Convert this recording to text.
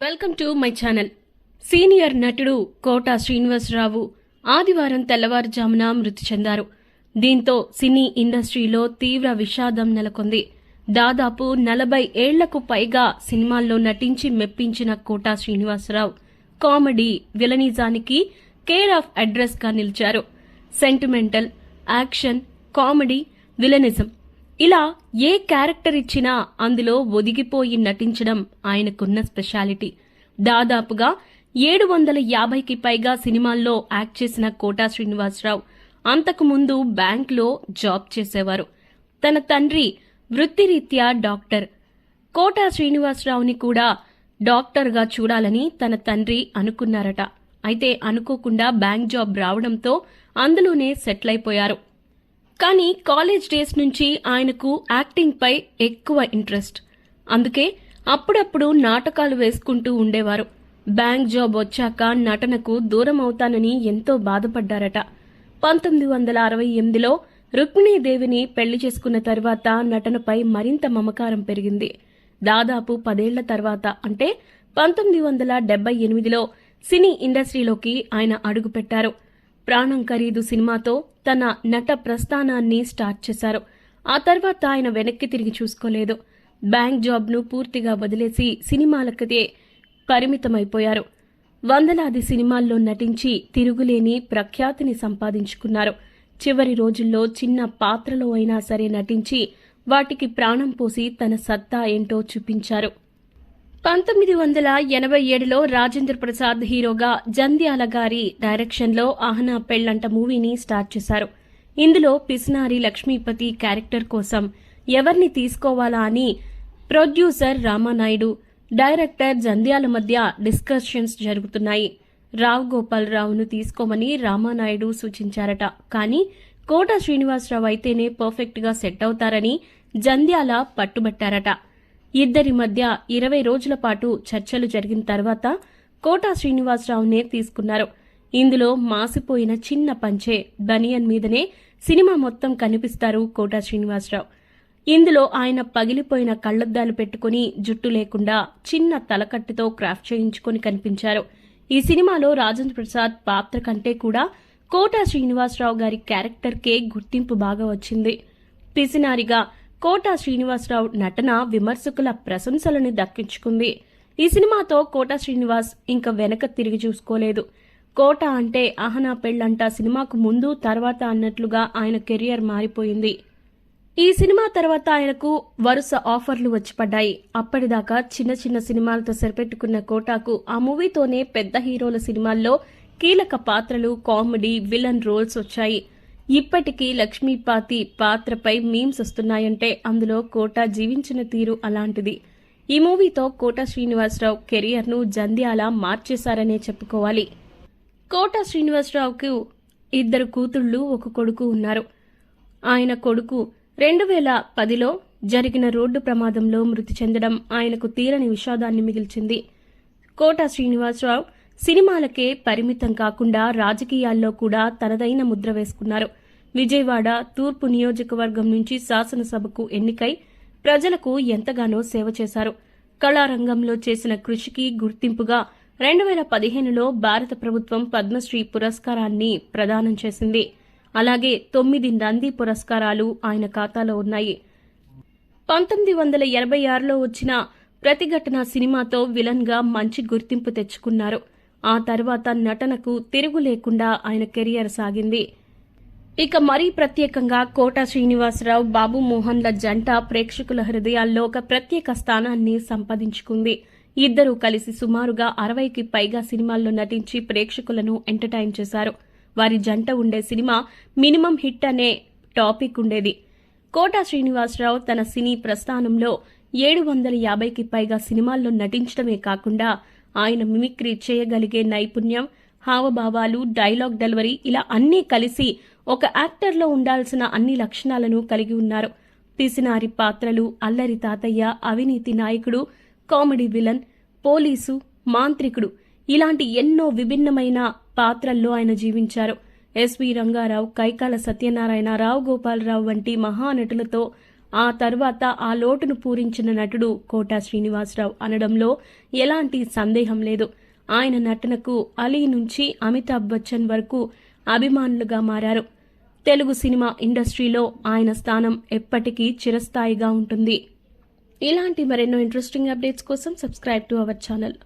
Welcome to my channel. Senior నటుడు కోట శ్రీనివాసరావు ఆదివారం తెల్లవారుజామున మృతి చెందారు. దీంతో సినీ ఇండస్ట్రీలో తీవ్ర విషాదం నెలకొంది. దాదాపు నలభై ఏళ్ళకు పైగా సినిమాల్లో నటించి మెప్పించిన కోట శ్రీనివాసరావు కామెడీ విలనిజానికి కేర్ ఆఫ్ అడ్రస్గా నిలిచారు. సెంటిమెంటల్ యాక్షన్ కామెడీ విలనిజం ఇలా ఏ క్యారెక్టర్ ఇచ్చినా అందులో ఒదిగిపోయి నటించడం ఆయనకున్న స్పెషాలిటీ. దాదాపుగా ఏడు వందల యాభైకి పైగా సినిమాల్లో యాక్ట్ చేసిన కోటా శ్రీనివాసరావు అంతకుముందు బ్యాంక్లో జాబ్ చేసేవారు. తన తండ్రి వృత్తిరీత్యా డాక్టర్. కోటా శ్రీనివాసరావుని కూడా డాక్టర్గా చూడాలని తన తండ్రి అనుకున్నారట. అయితే అనుకోకుండా బ్యాంక్ జాబ్ రావడంతో అందులోనే సెటిల్ అయిపోయారు. కానీ కాలేజ్ డేస్ నుంచి ఆయనకు యాక్టింగ్ పై ఎక్కువ ఇంట్రెస్ట్. అందుకే అప్పుడప్పుడు నాటకాలు వేసుకుంటూ ఉండేవారు. బ్యాంక్ జాబ్ వచ్చాక నటనకు దూరం అవుతానని ఎంతో బాధపడ్డారట. పంతొమ్మిది వందల అరవై ఎనిమిదిలో రుక్మిణీదేవిని పెళ్ళి చేసుకున్న తర్వాత నటనపై మరింత మమకారం పెరిగింది. దాదాపు పదేళ్ళ తర్వాత అంటే పంతొమ్మిది వందల డెబ్బై ఎనిమిదిలో సినీ ఇండస్ట్రీలోకి ఆయన అడుగుపెట్టారు. ప్రాణం ఖరీదు సినిమాతో తన నట ప్రస్థానాన్ని స్టార్ట్ చేశారు. ఆ తర్వాత ఆయన వెనక్కి తిరిగి చూసుకోలేదు. బ్యాంక్ జాబ్ను పూర్తిగా వదిలేసి సినిమాలకదే పరిమితమైపోయారు. వందలాది సినిమాల్లో నటించి తిరుగులేని ప్రఖ్యాతిని సంపాదించుకున్నారు. చివరి రోజుల్లో చిన్న పాత్రలో అయినా సరే నటించి వాటికి ప్రాణం పోసి తన సత్తా ఏంటో చూపించారు. పంతొమ్మిది వందల ఎనభై ఏడులో రాజేంద్ర ప్రసాద్ హీరోగా జంధ్యాల గారి డైరెక్షన్లో ఆహనా పెళ్ళంట మూవీని స్టార్ట్ చేశారు. ఇందులో పిసినారి లక్ష్మీపతి క్యారెక్టర్ కోసం ఎవరిని తీసుకోవాలా అని ప్రొడ్యూసర్ రామానాయుడు డైరెక్టర్ జంధ్యాల మధ్య డిస్కషన్స్ జరుగుతున్నాయి. రావు గోపాల్ రావును తీసుకోమని రామానాయుడు సూచించారట. కానీ కోట శ్రీనివాసరావు అయితేనే పర్ఫెక్ట్గా సెట్ అవుతారని జంధ్యాల పట్టుబట్టారట. ఇద్దరి మధ్య ఇరవై రోజుల పాటు చర్చలు జరిగిన తర్వాత కోటా శ్రీనివాసరావునే తీసుకున్నారు. ఇందులో మాసిపోయిన చిన్న పంచే బనియన్ మీదనే సినిమా మొత్తం కనిపిస్తారు కోటా శ్రీనివాసరావు. ఇందులో ఆయన పగిలిపోయిన కళ్ళద్దాలు పెట్టుకుని జుట్టు లేకుండా చిన్న తలకట్టుతో క్రాఫ్ట్ చేయించుకొని కనిపించారు. ఈ సినిమాలో రాజేంద్ర ప్రసాద్ పాత్ర కంటే కూడా కోటా శ్రీనివాసరావు గారి క్యారెక్టర్కే గుర్తింపు బాగా వచ్చింది. పిసినారిగా కోటా శ్రీనివాసరావు నటన విమర్శకుల ప్రశంసలను దక్కించుకుంది. ఈ సినిమాతో కోటా శ్రీనివాస్ ఇంకా వెనక తిరిగి చూసుకోలేదు. కోట అంటే అహనా పెళ్ళంట సినిమాకు ముందు తర్వాత అన్నట్లుగా ఆయన కెరియర్ మారిపోయింది. ఈ సినిమా తర్వాత ఆయనకు వరుస ఆఫర్లు వచ్చి పడ్డాయి అప్పటిదాకా చిన్న చిన్న సినిమాలతో సరిపెట్టుకున్న కోటాకు ఆ మూవీతోనే పెద్ద హీరోల సినిమాల్లో కీలక పాత్రలు కామెడీ విలన్ రోల్స్ వచ్చాయి. ఇప్పటికీ లక్ష్మీపాతి పాత్రపై మీమ్స్ వస్తున్నాయంటే అందులో కోట జీవించిన తీరు అలాంటిది. ఈ మూవీతో కోట శ్రీనివాసరావు కెరియర్ను జంధ్యాల మార్చేశారనే చెప్పుకోవాలి. కోట శ్రీనివాసరావుకు ఇద్దరు కూతుళ్ళు ఒక కొడుకు ఉన్నారు. ఆయన కొడుకు రెండు వేల పదిలో జరిగిన రోడ్డు ప్రమాదంలో మృతి చెందడం ఆయనకు తీరని విషాదాన్ని మిగిల్చింది. కోట శ్రీనివాసరావు సినిమాలకే పరిమితం కాకుండా రాజకీయాల్లో కూడా తనదైన ముద్ర వేసుకున్నారు. విజయవాడ తూర్పు నియోజకవర్గం నుంచి శాసనసభకు ఎన్నికై ప్రజలకు ఎంతగానో సేవ చేశారు. కళారంగంలో చేసిన కృషికి గుర్తింపుగా రెండు వేల పదిహేనులో భారత ప్రభుత్వం పద్మశ్రీ పురస్కారాన్ని ప్రదానం చేసింది. అలాగే తొమ్మిది నంది పురస్కారాలు ఆయన ఖాతాలో ఉన్నాయి. పంతొమ్మిది వందల ఎనభై ఆరులో వచ్చిన ప్రతిఘటన సినిమాతో విలన్గా మంచి గుర్తింపు తెచ్చుకున్నారు. ఆ తర్వాత నటనకు తిరుగు లేకుండా ఆయన కెరియర్ సాగింది. ఇక మరీ ప్రత్యేకంగా కోట శ్రీనివాసరావు బాబు మోహన్ల జంట ప్రేక్షకుల హృదయాల్లో ఒక ప్రత్యేక స్థానాన్ని సంపాదించుకుంది. ఇద్దరూ కలిసి సుమారుగా అరవైకి పైగా సినిమాల్లో నటించి ప్రేక్షకులను ఎంటర్టైన్ చేశారు. వారి జంట ఉండే సినిమా మినిమం హిట్ అనే టాపిక్ ఉండేది. కోటా శ్రీనివాసరావు తన సినీ ప్రస్థానంలో ఏడు వందల యాభైకి పైగా సినిమాల్లో నటించడమే కాకుండా ఆయన మిమిక్రీ చేయగలిగే నైపుణ్యం హావభావాలు డైలాగ్ డెలివరీ ఇలా అన్నీ కలిసి ఒక యాక్టర్లో ఉండాల్సిన అన్ని లక్షణాలను కలిగి ఉన్నారు. పిసినారి పాత్రలు అల్లరి తాతయ్య అవినీతి నాయకుడు కామెడీ విలన్ పోలీసు మాంత్రికుడు ఇలాంటి ఎన్నో విభిన్నమైన పాత్రల్లో ఆయన జీవించారు. ఎస్వి రంగారావు కైకాల సత్యనారాయణ రావు గోపాలరావు వంటి మహానటులతో ఆ తర్వాత ఆ లోటును పూరించిన నటుడు కోటా శ్రీనివాసరావు అనడంలో ఎలాంటి సందేహం లేదు. ఆయన నటనకు అలీ నుంచి అమితాబ్ బచ్చన్ వరకు అభిమానులుగా మారారు. తెలుగు సినిమా ఇండస్ట్రీలో ఆయన స్థానం ఎప్పటికీ చిరస్థాయిగా ఉంటుంది. ఇలాంటి మరెన్నో ఇంట్రెస్టింగ్ అప్డేట్స్ కోసం సబ్స్క్రైబ్ టు అవర్ ఛానల్.